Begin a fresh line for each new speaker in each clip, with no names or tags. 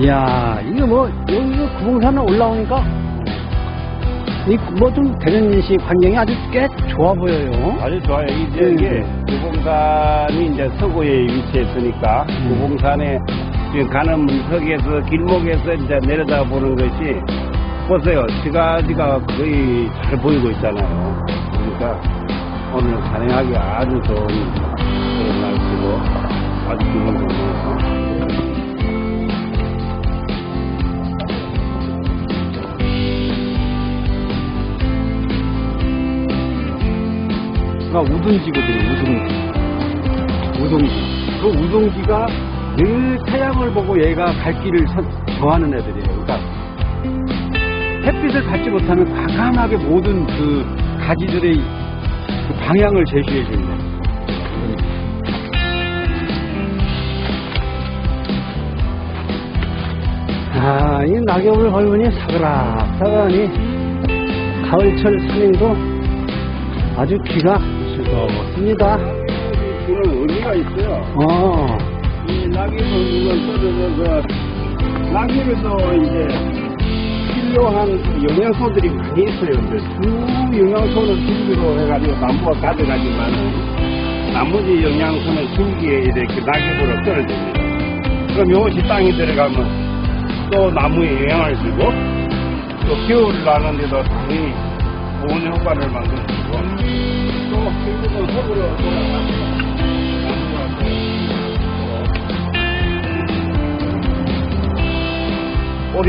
이야, 이거 뭐, 여기 그 구봉산에 올라오니까, 이뭐 좀 대전시 환경이 아주 꽤 좋아 보여요.
아주 좋아요. 이
네, 네.
구봉산이 이제 서구에 위치했으니까
음.
구봉산에 지금 가는 문턱에서 길목에서 이제 내려다 보는 것이 보세요. 지가지가 거의 잘 보이고 있잖아요. 그러니까 오늘 산행하기 아주 좋은 그런 날씨고 아주 기분 좋네요.
가 우둥지거든요, 우둥지. 우둥지. 그 우둥지가 늘 태양을 보고 얘가 갈 길을 선- 정하는 애들이에요. 그러니까 햇빛을 받지 못하면 과감하게 모든 그 가지들의 그 방향을 제시해 거예요. 아, 이 낙엽을 밟으니 사그락 사그라니 가을철 산행도 아주 귀가 즐거웠습니다.
그런 의미가 있어요.
어,
이 낙엽을 이걸 떨어져서 낙엽에도 이제 필요한 영양소들이 많이 있어요. 근데 주 영양소는 줄기로 해가지고 나무가 가져가지만 나머지 영양소는 줄기에 이렇게 낙엽으로 떨어집니다. 그럼 이것이 땅에 들어가면 또 나무에 영향을 주고 또 겨울을 나는데도 당연히 좋은 효과를 만들어주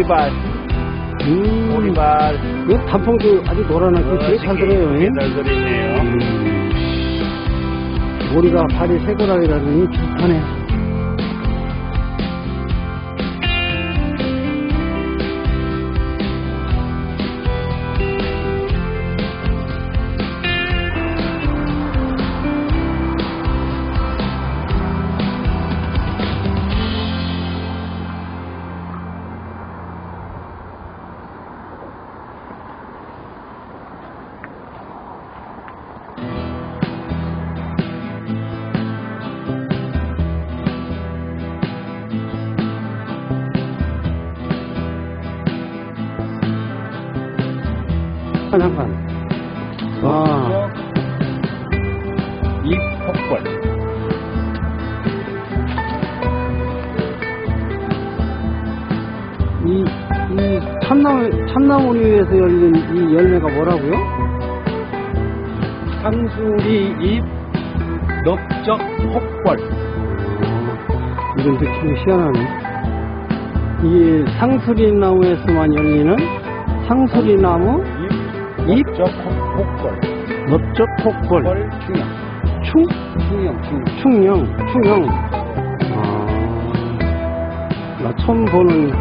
오리발,
음,
오리발.
이 단풍도 아주 노란하게 되게 잘 들어요. 예?
잘 들리네요.
음, 머리가 발이 새고락이라더니 비슷하네. 잠깐. 아,
이 폭벌.
이, 이 참나무, 참나무리에서 열린 이 열매가 뭐라고요?
상수리 잎 넓적.
어, 이름 듣기도 희한하네. 이게 상수리 나무에서만 열리는 상수리 나무 잎?
넓적 폭벌.
넓적
펄 충형.
충
충형, 충형.
충령 충형. 아, 나 처음 보는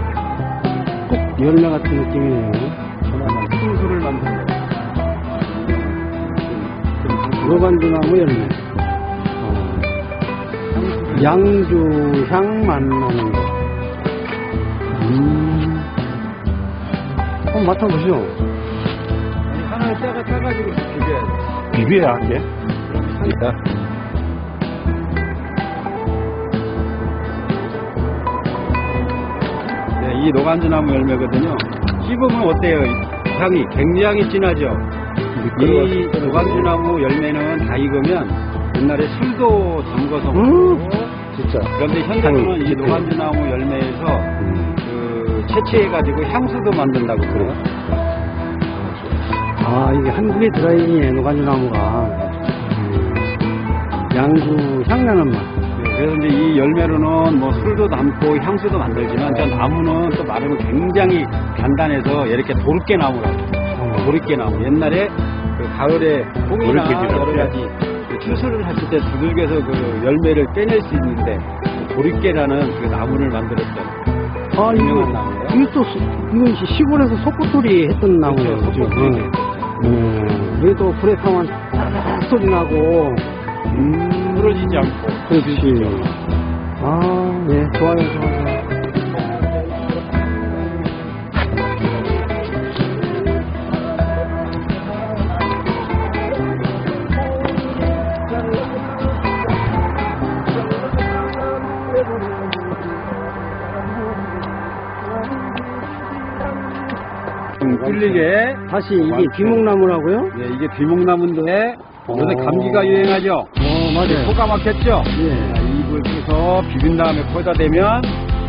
꼭 열매 같은 느낌이네요.
그나마 풍수를 만드는 거.
노반주나무 열매. 어, 양주향 만나는 거. 음. 한번 맡아보시죠.
아니, 하나를 따가 따가지고 비벼야 돼. 비벼야 돼? 그러니까. 네, 이 노간주나무 열매거든요. 씹으면 어때요? 향이 굉장히 진하죠? 이 노간주나무 열매는 다 익으면 옛날에 술도 담궈서
음.
먹고
진짜.
그런데 현대로는
향이
이. 노간주나무 열매에서
음.
그 채취해가지고 향수도 만든다고 그래요.
아, 이게 한국에 들어있네, 노간주 나무가. 음. 양주 향나는 맛.
네, 그래서 이제 이 열매로는 뭐 술도 담고 향수도 만들지만 저 나무는 또 마르면 굉장히 단단해서 이렇게 도르깨 나무라고
어.
도르깨 나무 옛날에 그 가을에 콩이나 여러 가지 그 추수를 했을 때 두들겨서 그 열매를 빼낼 수 있는데 그 도르깨라는 그 나무를 만들었던
아, 이거. 이거 또, 소- 이건 시- 시골에서 속꽃돌이 했던 나무예요.
그렇죠.
그죠?
속꽃돌이
응. 음, 여기도 불에 타면 따닥 소리 나고, 음,
부러지지 않고
그렇지. 아, 예, 좋아요, 좋아요.
뚫리게.
다시 이게
완전.
귀목나무라고요?
네, 이게 비목나무인데 요새
어.
감기가 유행하죠.
어, 맞아요.
코가 막혔죠.
예.
자, 입을 해서 비빈 다음에 코에다 대면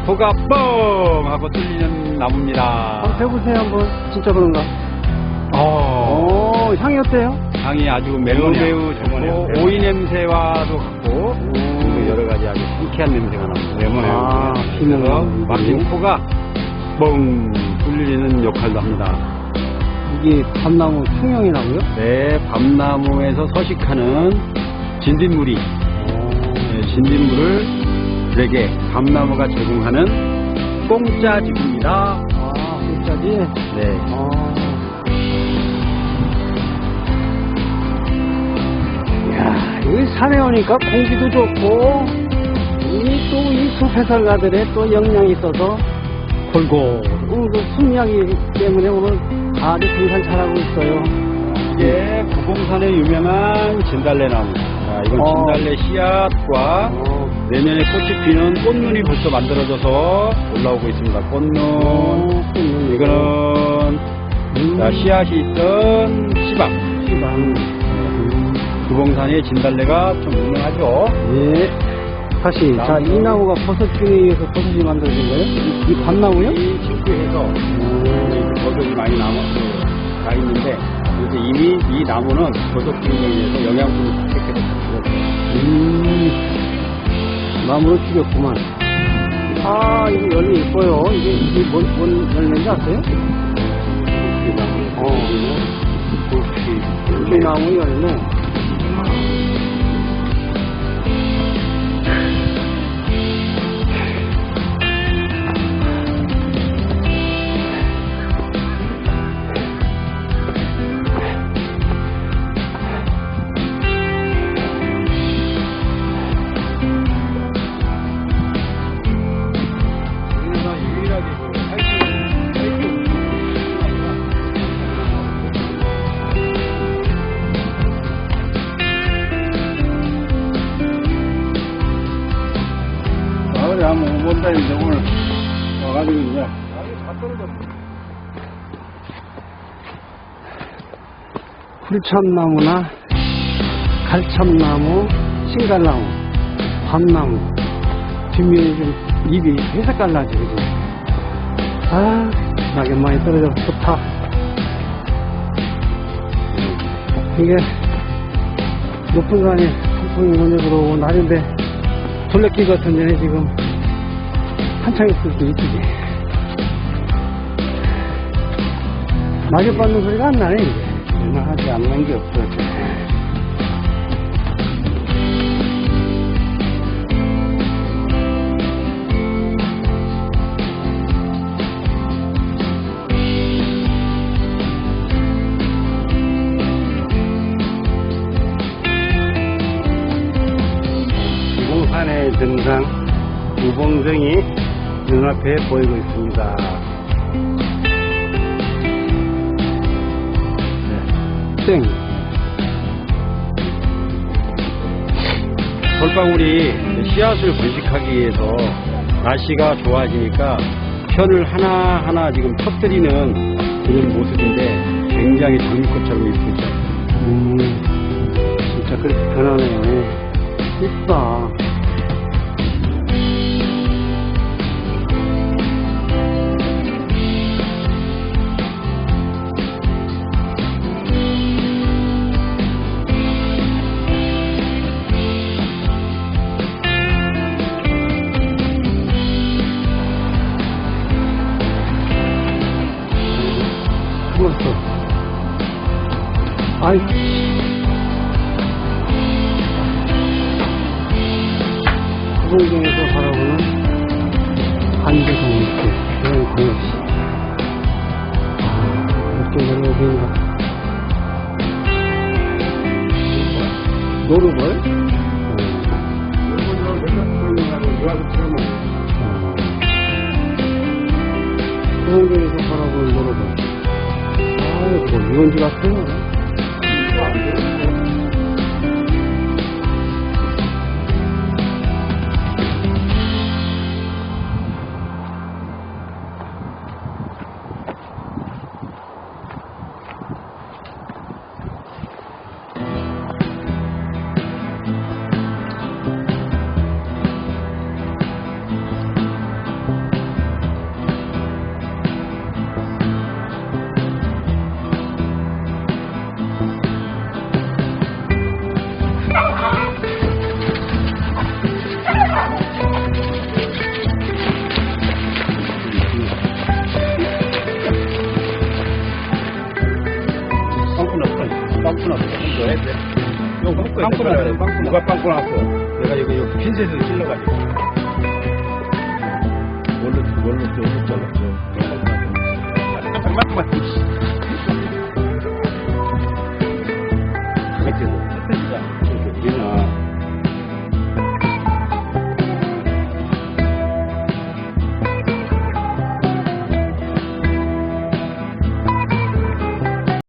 코가 뻥 하고 뚫리는 나무입니다.
한번 해보세요, 한번. 진짜 그런가?
어.
오, 향이 어때요?
향이 아주 매우
매우
좋고
좋네요.
오이 냄새와도 같고 그리고 여러 가지 아주 상쾌한 냄새가 납니다.
레몬에
아,
그래서
비목나무.
막힌 코가 뻥 뚫리는 역할도 합니다.
이게 밤나무 충형이라고요?
네, 밤나무에서 서식하는 진딧물이 네, 진딧물을 내게 밤나무가 제공하는 공짜 지구입니다.
아, 진짜지?
네.
아. 야, 여기 산에 오니까 공기도 좋고, 이 또 이 숲해설가들의 또 영향이 있어서 골고, 오늘 그 숨향이 때문에 오늘 아주 등산 잘하고 있어요.
이게 구봉산의 유명한 진달래나무. 자, 이건
어.
진달래 씨앗과
어,
내년에 꽃이 피는 꽃눈이 벌써 만들어져서 올라오고 있습니다. 꽃눈.
어, 음,
이거는 자, 씨앗이 있던.
시방. 음,
구봉산의 진달래가 좀 유명하죠.
예. 다시, 자, 이 나무가 버섯균에 의해서 버섯이 만들어진 거예요? 이, 이 밤나무요?
이 싱크에서
음,
버섯이 많이 남아 있는데 이제 이미 이 나무는 버섯 기운에 의해서 영양분이 부족해서
음, 나무를 죽였구만. 아, 이거 열매 이뻐요. 이게, 이게 뭔, 뭔 열매인지 아세요? 어, 이 나무 열매. 풀참나무나 갈참나무, 신갈나무, 밤나무. 뒷면이 좀 회색깔 나지, 그지? 아, 낙엽 많이 떨어져서 좋다. 이게 높은 산에 폭풍이 먼저 들어오고 날인데 둘레길 같은 데는 지금 한창 있을 수 있지. 낙엽 받는 소리가 안 나네, 이제.
하지 않는 게 없어. 등산 우봉정이 눈앞에 보이고 있습니다.
땡.
솔방울이 씨앗을 번식하기 위해서 날씨가 좋아지니까 편을 하나하나 지금 터뜨리는 그런 모습인데 굉장히 장미꽃처럼 이쁘죠.
음, 진짜 그렇게 변하네요. 이쁘다. 아이, 구봉동에서 바라보는 반대성 이렇게 그런 광역시. 아, 이렇게 내려오니까. 노르벌? 구봉동에서 바라보는 노르벌. 아유, 뭐, 유원지 같아요.
빵꾸 났어요. 누가 빵꾸 났어?
내가 이거 여기 핀셋으로 찔러가지고.
뭘로, 뭘로, 뭘로 잘랐죠?
맞, 맞, 맞.